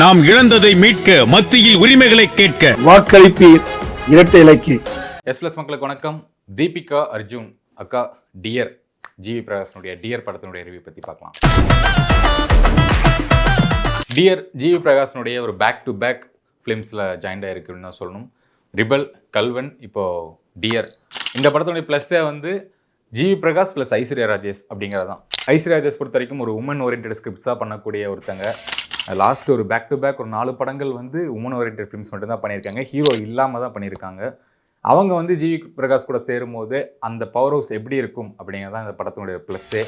நாம் இழந்ததை மீட்க மத்தியில் உரிமைகளை கேட்க. வாக்களிப்பீர் இரட்டை இலக்கு. எஸ் பிளஸ் மக்களுக்கு வணக்கம். தீபிகா அர்ஜுன் அக்கா டியர் ஜிவி பிரகாஷனுடைய டியர் படத்தினுடைய ரிவ்யூ பற்றி பார்க்கலாம். டியர் ஜிவி பிரகாஷனுடைய ஒரு பேக் டு பேக் ஃபிலிம்ஸில் ஜாயின்ட் ஆயிருக்கு அப்படின்னு தான் சொல்லணும். ரிபல் கல்வன் இப்போ டியர். இந்த படத்தினுடைய ப்ளஸ்ஸே வந்து ஜிவி பிரகாஷ் ப்ளஸ் ஐஸ்வர்யா ராஜேஷ் அப்படிங்கிறது தான் ஐஸ்வர்யா ராஜேஷ் பொறுத்த வரைக்கும் ஒரு உமன் ஓரியன்ட் ஸ்கிரிப்ட்ஸாக பண்ணக்கூடிய ஒருத்தங்க. லாஸ்ட் ஒரு பேக் டு பேக் ஒரு நாலு படங்கள் வந்து உமன் ஓரியன்ட் ஃபிலிம்ஸ் மட்டும்தான் பண்ணியிருக்காங்க. ஹீரோ இல்லாமல் தான் பண்ணியிருக்காங்க. அவங்க வந்து ஜிவி பிரகாஷ் கூட சேரும்போது அந்த பவர் ஹவுஸ் எப்படி இருக்கும் அப்படிங்கிறது தான் இந்த படத்தினுடைய ப்ளஸ்ஸே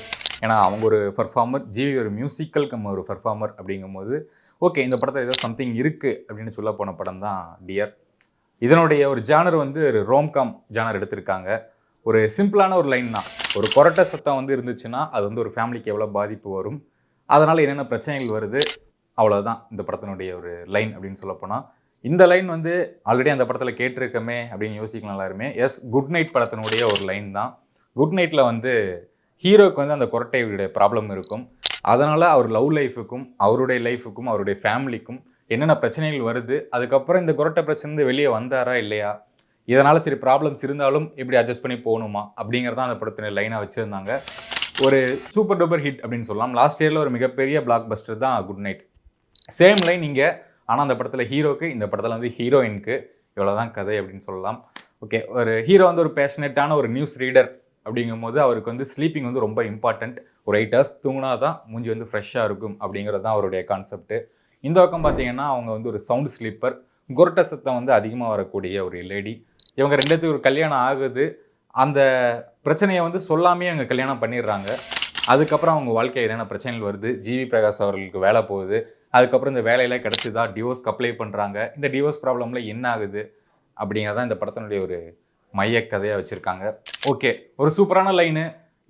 ஏன்னா அவங்க ஒரு பர்ஃபார்மர் ஜிவி ஒரு மியூசிக்கல் கம் ஒரு பர்ஃபார்மர் அப்படிங்கும்போது ஓகே இந்த படத்தில் ஏதோ சம்திங் இருக்குது அப்படின்னு சொல்ல போன படம் தான் டியர் இதனுடைய ஒரு ஜானர் வந்து ஒரு ரோம்காம் ஜானர் எடுத்திருக்காங்க. ஒரு சிம்பிளான ஒரு லைன் தான். ஒரு கொரட்டை சத்தம் வந்து இருந்துச்சுன்னா அது வந்து ஒரு ஃபேமிலிக்கு எவ்வளோ பாதிப்பு வரும். அதனால் என்னென்ன பிரச்சனைகள் வருது? அவ்வளோதான் இந்த படத்தினுடைய ஒரு லைன் அப்படின்னு சொல்லப்போனால் இந்த லைன் வந்து ஆல்ரெடி அந்த படத்தில் கேட்டிருக்கமே அப்படின்னு யோசிக்கலாம் எல்லாருமே. எஸ் குட் நைட் படத்தினுடைய ஒரு லைன் தான். குட் நைட்டில் வந்து ஹீரோக்கு வந்து அந்த கொரட்டையுடைய ப்ராப்ளம் இருக்கும். அதனால் அவர் லவ் லைஃபுக்கும் அவருடைய லைஃபுக்கும் அவருடைய ஃபேமிலிக்கும் என்னென்ன பிரச்சனைகள் வருது அதுக்கப்புறம் இந்த கொரட்டை பிரச்சனை வெளியே வந்தாரா இல்லையா? இதனால் சரி ப்ராப்ளம்ஸ் இருந்தாலும் எப்படி அட்ஜஸ்ட் பண்ணி போகணுமா? அப்படிங்கிறதான் அந்த படத்தின லைனாக வச்சுருந்தாங்க. ஒரு சூப்பர் டூப்பர் ஹிட் அப்படின்னு சொல்லலாம். லாஸ்ட் இயரில் ஒரு மிகப்பெரிய பிளாக் பஸ்டர் தான் குட் நைட் சேம் லைன் இங்கே. ஆனால் அந்த படத்தில் ஹீரோக்கு இந்த படத்தில் வந்து ஹீரோயினுக்கு இவ்வளோதான் கதை அப்படின்னு சொல்லலாம். ஓகே ஒரு ஹீரோ வந்து ஒரு பேஷனேட்டான ஒரு நியூஸ் ரீடர் அப்படிங்கும்போது அவருக்கு வந்து ஸ்லீப்பிங் வந்து ரொம்ப இம்பார்ட்டண்ட் ஒரு எயிட் ஹவர்ஸ் தூங்கினா தான் மூஞ்சி வந்து ஃப்ரெஷ்ஷாக இருக்கும் அப்படிங்கிறது தான் அவருடைய கான்செப்ட்டு இந்த பக்கம் பார்த்தீங்கன்னா அவங்க வந்து ஒரு சவுண்ட் ஸ்லீப்பர் குரட்ட சத்தம் வந்து அதிகமாக வரக்கூடிய ஒரு லேடி இவங்க ரெண்டுத்துக்கு ஒரு கல்யாணம் ஆகுது. அந்த பிரச்சனையை வந்து சொல்லாமே அவங்க கல்யாணம் பண்ணிடுறாங்க. அதுக்கப்புறம் அவங்க வாழ்க்கையில் என்னென்ன பிரச்சனைகள் வருது? ஜிவி பிரகாஷ் அவர்களுக்கு வேலை போகுது. அதுக்கப்புறம் இந்த வேலையெல்லாம் கிடச்சிதா? டிவோர்ஸ்க்கு அப்ளை பண்ணுறாங்க இந்த டிவோர்ஸ் ப்ராப்ளமில் என்ன ஆகுது? அப்படிங்கிறதான் இந்த படத்தினுடைய ஒரு மைய கதையாக வச்சுருக்காங்க. ஓகே ஒரு சூப்பரான லைனு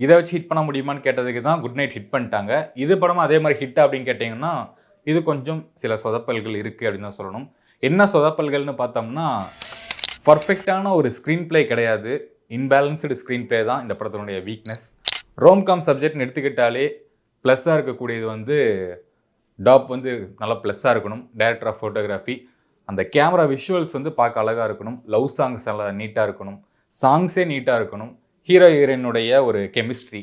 இதை வச்சு ஹிட் பண்ண முடியுமான்னு கேட்டதுக்கு தான் குட் நைட் ஹிட் பண்ணிட்டாங்க. இது படமும் அதே மாதிரி ஹிட் அப்படின்னு கேட்டிங்கன்னா இது கொஞ்சம் சில சொதப்பல்கள் இருக்குது அப்படின்னு தான் சொல்லணும். என்ன சொதப்பல்கள்னு பார்த்தோம்னா பர்ஃபெக்டான ஒரு ஸ்க்ரீன் ப்ளே கிடையாது. இன்பேலன்ஸ்டு ஸ்க்ரீன் ப்ளே தான் இந்த படத்தினுடைய வீக்னஸ் ரோம்காம் சப்ஜெக்ட்னு எடுத்துக்கிட்டாலே ப்ளஸ்ஸாக இருக்கக்கூடியது வந்து டாப் வந்து நல்லா ப்ளஸ்ஸாக இருக்கணும். Director of photography. அந்த கேமரா விஷுவல்ஸ் வந்து பார்க்க அழகாக இருக்கணும். லவ் சாங்ஸ் எல்லாம் நீட்டாக இருக்கணும். சாங்ஸே நீட்டாக இருக்கணும். ஹீரோ ஹீரோயினுடைய ஒரு கெமிஸ்ட்ரி.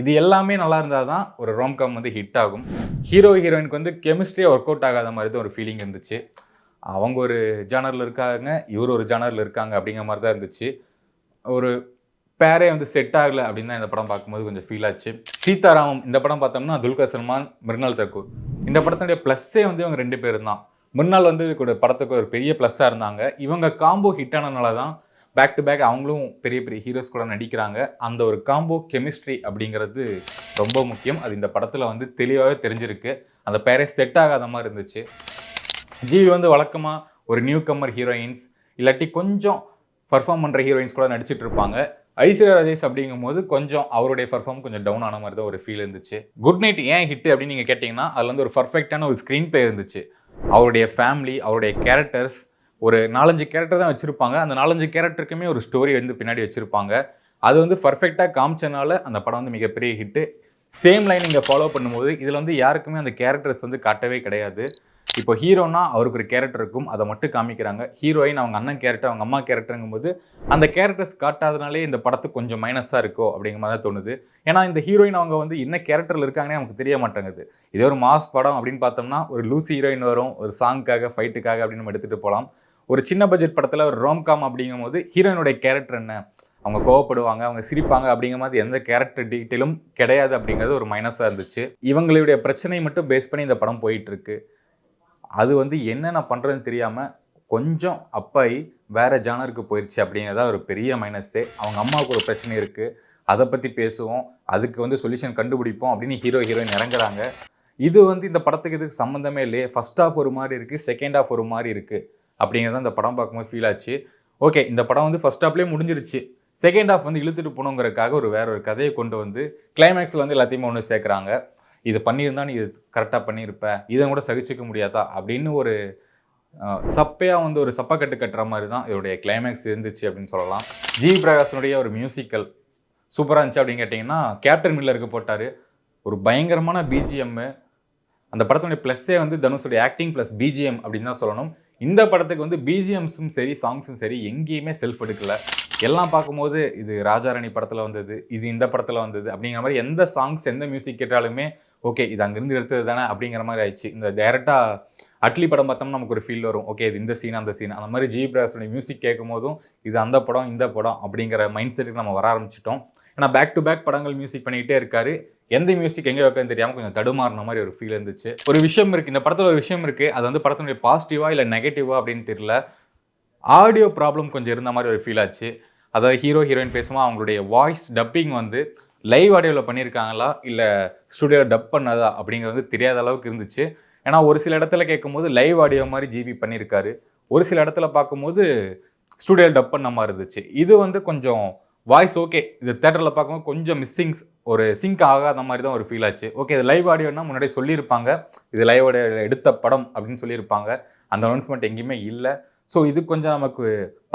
இது எல்லாமே நல்லா இருந்தால் தான் ஒரு ரோம்காம் வந்து ஹிட் ஆகும். ஹீரோ ஹீரோயினுக்கு வந்து கெமிஸ்ட்ரியே ஒர்க் அவுட் ஆகாத மாதிரி தான் ஒரு ஃபீலிங் இருந்துச்சு. அவங்க ஒரு ஜானரில் இருக்காங்க இவர் ஒரு ஜானரில் இருக்காங்க அப்படிங்கிற மாதிரி தான் இருந்துச்சு. ஒரு பேரே வந்து செட் ஆகலை அப்படின்னு தான் இந்த படம் பார்க்கும்போது கொஞ்சம் ஃபீல் ஆச்சு. சீதாராமம் இந்த படம் பார்த்தோம்னா துல்கர் சல்மான் மிருனால் தக்கூர். இந்த படத்தினுடைய ப்ளஸ்ஸே வந்து இவங்க ரெண்டு பேரும் தான். முன்னால் வந்து இதுக்கு ஒரு படத்துக்கு ஒரு பெரிய ப்ளஸ்ஸாக இருந்தாங்க. இவங்க காம்போ ஹிட் ஆனதுனால தான் பேக் டு பேக் அவங்களும் பெரிய பெரிய ஹீரோஸ் கூட நடிக்கிறாங்க. அந்த ஒரு காம்போ கெமிஸ்ட்ரி அப்படிங்கிறது ரொம்ப முக்கியம். அது இந்த படத்தில் வந்து தெளிவாகவே தெரிஞ்சிருக்கு. அந்த பேரே செட் ஆகாத மாதிரி இருந்துச்சு. ஜிவி வந்து வழக்கமாக ஒரு நியூ கம்மர் ஹீரோயின்ஸ் இல்லாட்டி கொஞ்சம் பர்ஃபார்ம் பண்ணுற ஹீரோயின்ஸ் கூட நடிச்சிட்டு இருப்பாங்க. ஐஸ்வர்யா ராஜேஷ் அப்படிங்கும்போது கொஞ்சம் அவருடைய பர்ஃபார்ம் கொஞ்சம் டவுன் ஆன மாதிரி தான் ஒரு ஃபீல் இருந்துச்சு. குட் நைட் ஏன் ஹிட் அப்படின்னு நீங்கள் கேட்டிங்கன்னா அதில் வந்து ஒரு பர்ஃபெக்டான ஒரு ஸ்க்ரீன் பிளே இருந்துச்சு. அவருடைய ஃபேமிலி அவருடைய கேரக்டர்ஸ் ஒரு நாலஞ்சு கேரக்டர் தான் வச்சுருப்பாங்க. அந்த நாலஞ்சு கேரக்டருக்குமே ஒரு ஸ்டோரி வந்து பின்னாடி வச்சுருப்பாங்க. அது வந்து பர்ஃபெக்டாக காமிச்சனால அந்த படம் வந்து மிகப்பெரிய ஹிட்டு சேம் லைன் நீங்கள் ஃபாலோ பண்ணும்போது இதில் வந்து யாருக்குமே அந்த கேரக்டர்ஸ் வந்து காட்டவே கிடையாது. இப்போ ஹீரோனா அவருக்கு ஒரு கேரக்டர் இருக்கும் அதை மட்டும் காமிக்கிறாங்க. ஹீரோயின் அவங்க அண்ணன் கேரக்டர் அவங்க அம்மா கேரக்டருங்கும் போது அந்த கேரக்டர்ஸ் காட்டாதனாலே இந்த படத்துக்கு கொஞ்சம் மைனஸாக இருக்கோ அப்படிங்கிற மாதிரி தான் தோணுது. ஏன்னா இந்த ஹீரோயின் அவங்க வந்து என்ன கேரக்டரில் இருக்காங்கன்னே நமக்கு தெரிய மாட்டேங்குது. இதே ஒரு மாஸ் படம் அப்படின்னு பார்த்தோம்னா ஒரு லூசி ஹீரோயின் வரும் ஒரு சாங்க்காக ஃபைட்டுக்காக அப்படின்னு நம்ம எடுத்துகிட்டு போகலாம். ஒரு சின்ன பட்ஜெட் படத்தில் ஒரு ரோம்காம் அப்படிங்கும்போது ஹீரோயினுடைய கேரக்டர் என்ன? அவங்க கோவப்படுவாங்க அவங்க சிரிப்பாங்க அப்படிங்கிற மாதிரி எந்த கேரக்டர் டீட்டெயிலும் கிடையாது அப்படிங்கிறது ஒரு மைனஸாக இருந்துச்சு. இவங்களுடைய பிரச்சனை மட்டும் பேஸ் பண்ணி இந்த படம் போயிட்டுருக்கு அது வந்து என்னென்ன பண்ணுறதுன்னு தெரியாமல் கொஞ்சம் அப்பாயி வேறு ஜானருக்கு போயிடுச்சு அப்படிங்கிறதா ஒரு பெரிய மைனஸே அவங்க அம்மாவுக்கு ஒரு பிரச்சனை இருக்குது அதை பற்றி பேசுவோம். அதுக்கு வந்து சொல்யூஷன் கண்டுபிடிப்போம் அப்படின்னு ஹீரோ ஹீரோயின் இறங்குறாங்க. இது வந்து இந்த படத்துக்கு இதுக்கு சம்மந்தமே இல்லையே. ஃபர்ஸ்ட் ஆஃப் ஒரு மாதிரி இருக்குது செகண்ட் ஹாஃப் ஒரு மாதிரி இருக்குது அப்படிங்கிறத இந்த படம் பார்க்கும்போது ஃபீல் ஆச்சு. ஓகே இந்த படம் வந்து ஃபஸ்ட் ஆஃப்லேயே முடிஞ்சிருச்சு. செகண்ட் ஹாஃப் வந்து இழுத்துட்டு போகணுங்கிறதுக்காக ஒரு வேற ஒரு கதையை கொண்டு வந்து கிளைமேக்ஸில் வந்து எல்லாத்தையுமே ஒன்று சேர்க்குறாங்க. இது பண்ணியிருந்தா நீ இது கரெக்டாக பண்ணியிருப்ப இதை கூட சகிச்சுக்க முடியாதா? அப்படின்னு ஒரு சப்பையாக வந்து ஒரு சப்பக்கட்டு கட்டுற மாதிரி தான் இதோடைய கிளைமேக்ஸ் இருந்துச்சு அப்படின்னு சொல்லலாம். ஜி. பிரகாஷனுடைய ஒரு மியூசிக்கல் சூப்பராக இருந்துச்சு அப்படின்னு கேட்டிங்கன்னா கேப்டன் மில்லருக்கு போட்டார். ஒரு பயங்கரமான பிஜிஎம்மு அந்த படத்துடைய ப்ளஸ்ஸே வந்து தனுஷோடைய ஆக்டிங் ப்ளஸ் பிஜிஎம் அப்படின்னு தான் சொல்லணும். இந்த படத்துக்கு வந்து பிஜிஎம்ஸும் சரி சாங்ஸும் சரி எங்கேயுமே செல்ஃப் எடுக்கல. எல்லாம் பார்க்கும்போது இது ராஜாராணி படத்தில் வந்தது இது இந்த படத்தில் வந்தது அப்படிங்கிற மாதிரி எந்த சாங்ஸ் எந்த மியூசிக் கேட்டாலுமே ஓகே இது அங்கேருந்து எடுத்தது தானே அப்படிங்கிற மாதிரி ஆயிடுச்சு. இந்த டேரெக்டாக அட்லி படம் பார்த்தோம்னா நமக்கு ஒரு ஃபீல் வரும். ஓகே இது இந்த சீன் அந்த சீன் அந்த மாதிரி ஜி பிரகாஷோட மியூசிக் கேட்கும் போதும் இது அந்த படம் இந்த படம் அப்படிங்கிற மைண்ட் செட்டுக்கு நம்ம வர ஆரம்பிச்சிட்டோம். ஏன்னா பேக் டு பேக் படங்கள் மியூசிக் பண்ணிகிட்டே இருக்காரு. எந்த மியூசிக் எங்கே வைக்கன்னு தெரியாமல் கொஞ்சம் தடுமாறின மாதிரி ஒரு ஃபீல் இருந்துச்சு. ஒரு விஷயம் இருக்குது இந்த படத்தில் ஒரு விஷயம் இருக்குது அது வந்து படத்தினுடைய பாசிட்டிவா இல்லை நெகட்டிவா அப்படின்னு தெரியல. ஆடியோ ப்ராப்ளம் கொஞ்சம் இருந்த மாதிரி ஒரு ஃபீல் ஆச்சு. அதாவது ஹீரோ ஹீரோயின் பேசுமா அவங்களுடைய வாய்ஸ் டப்பிங் வந்து லைவ் ஆடியோவில் பண்ணியிருக்காங்களா இல்லை ஸ்டுடியோவில் டப் பண்ணதா? அப்படிங்கிறது தெரியாத அளவுக்கு இருந்துச்சு. ஏன்னா ஒரு சில இடத்துல கேட்கும்போது லைவ் ஆடியோ மாதிரி ஜிபி பண்ணியிருக்காரு ஒரு சில இடத்துல பார்க்கும்போது ஸ்டுடியோவில் டப் பண்ண மாதிரி இருந்துச்சு. இது வந்து கொஞ்சம் வாய்ஸ் ஓகே இது தேட்டரில் பார்க்கும்போது கொஞ்சம் மிஸ்ஸிங்ஸ் ஒரு சிங்க் ஆகாத மாதிரி தான் ஒரு ஃபீல் ஆச்சு. ஓகே இது லைவ் ஆடியோன்னா முன்னாடியே சொல்லியிருப்பாங்க. இது லைவ் ஆடியோ எடுத்த படம் அப்படின்னு சொல்லியிருப்பாங்க. அந்த அனௌன்ஸ்மெண்ட் எங்கேயுமே இல்லை. ஸோ இது கொஞ்சம் நமக்கு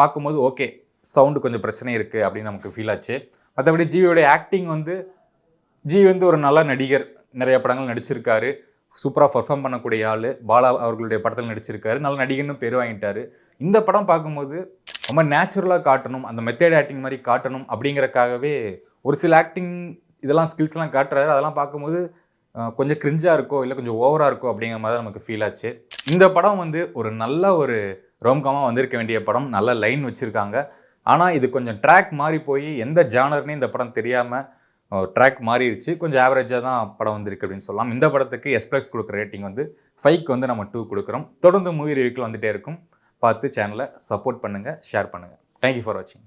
பார்க்கும்போது ஓகே சவுண்டு கொஞ்சம் பிரச்சனை இருக்குது அப்படின்னு நமக்கு ஃபீல் ஆச்சு. மற்றபடி ஜிவியோட ஆக்டிங் வந்து ஜி வந்து ஒரு நல்ல நடிகர். நிறைய படங்கள் நடிச்சிருக்காரு. சூப்பராக பர்ஃபார்ம் பண்ணக்கூடிய ஆள். பாலா அவர்களுடைய படத்தில் நடிச்சிருக்காரு. நல்ல நடிகர்னு பேர் வாங்கிட்டாரு. இந்த படம் பார்க்கும்போது ரொம்ப நேச்சுரலாக காட்டணும் அந்த மெத்தேட் ஆக்டிங் மாதிரி காட்டணும் அப்படிங்கிறக்காகவே ஒரு சில ஆக்டிங் இதெல்லாம் ஸ்கில்ஸ்லாம் காட்டுறாரு. அதெல்லாம் பார்க்கும்போது கொஞ்சம் கிரிஞ்சாக இருக்கோ இல்லை கொஞ்சம் ஓவராக இருக்கோ அப்படிங்கிற மாதிரி தான் நமக்கு ஃபீல் ஆச்சு. இந்த படம் வந்து ஒரு நல்ல ஒரு ரோம்காமாக வந்திருக்க வேண்டிய படம். நல்ல லைன் வச்சுருக்காங்க. ஆனால் இது கொஞ்சம் ட்ராக் மாறி போய் எந்த ஜானர்னே இந்த படம் தெரியாமல் ட்ராக் மாறிடுச்சு கொஞ்சம் ஆவரேஜாக தான் படம் வந்திருக்கு அப்படின்னு சொல்லலாம். இந்த படத்துக்கு எஸ்பிளக்ஸ் கொடுக்குற ரேட்டிங் வந்து ஃபைவ்க்கு வந்து நம்ம டூ கொடுக்குறோம். தொடர்ந்து மூவி ரிவ்யூக்கள் வந்துட்டே இருக்கும். பார்த்து சேனலை சப்போர்ட் பண்ணுங்கள் ஷேர் பண்ணுங்கள் தேங்க்யூ ஃபார் வாட்சிங்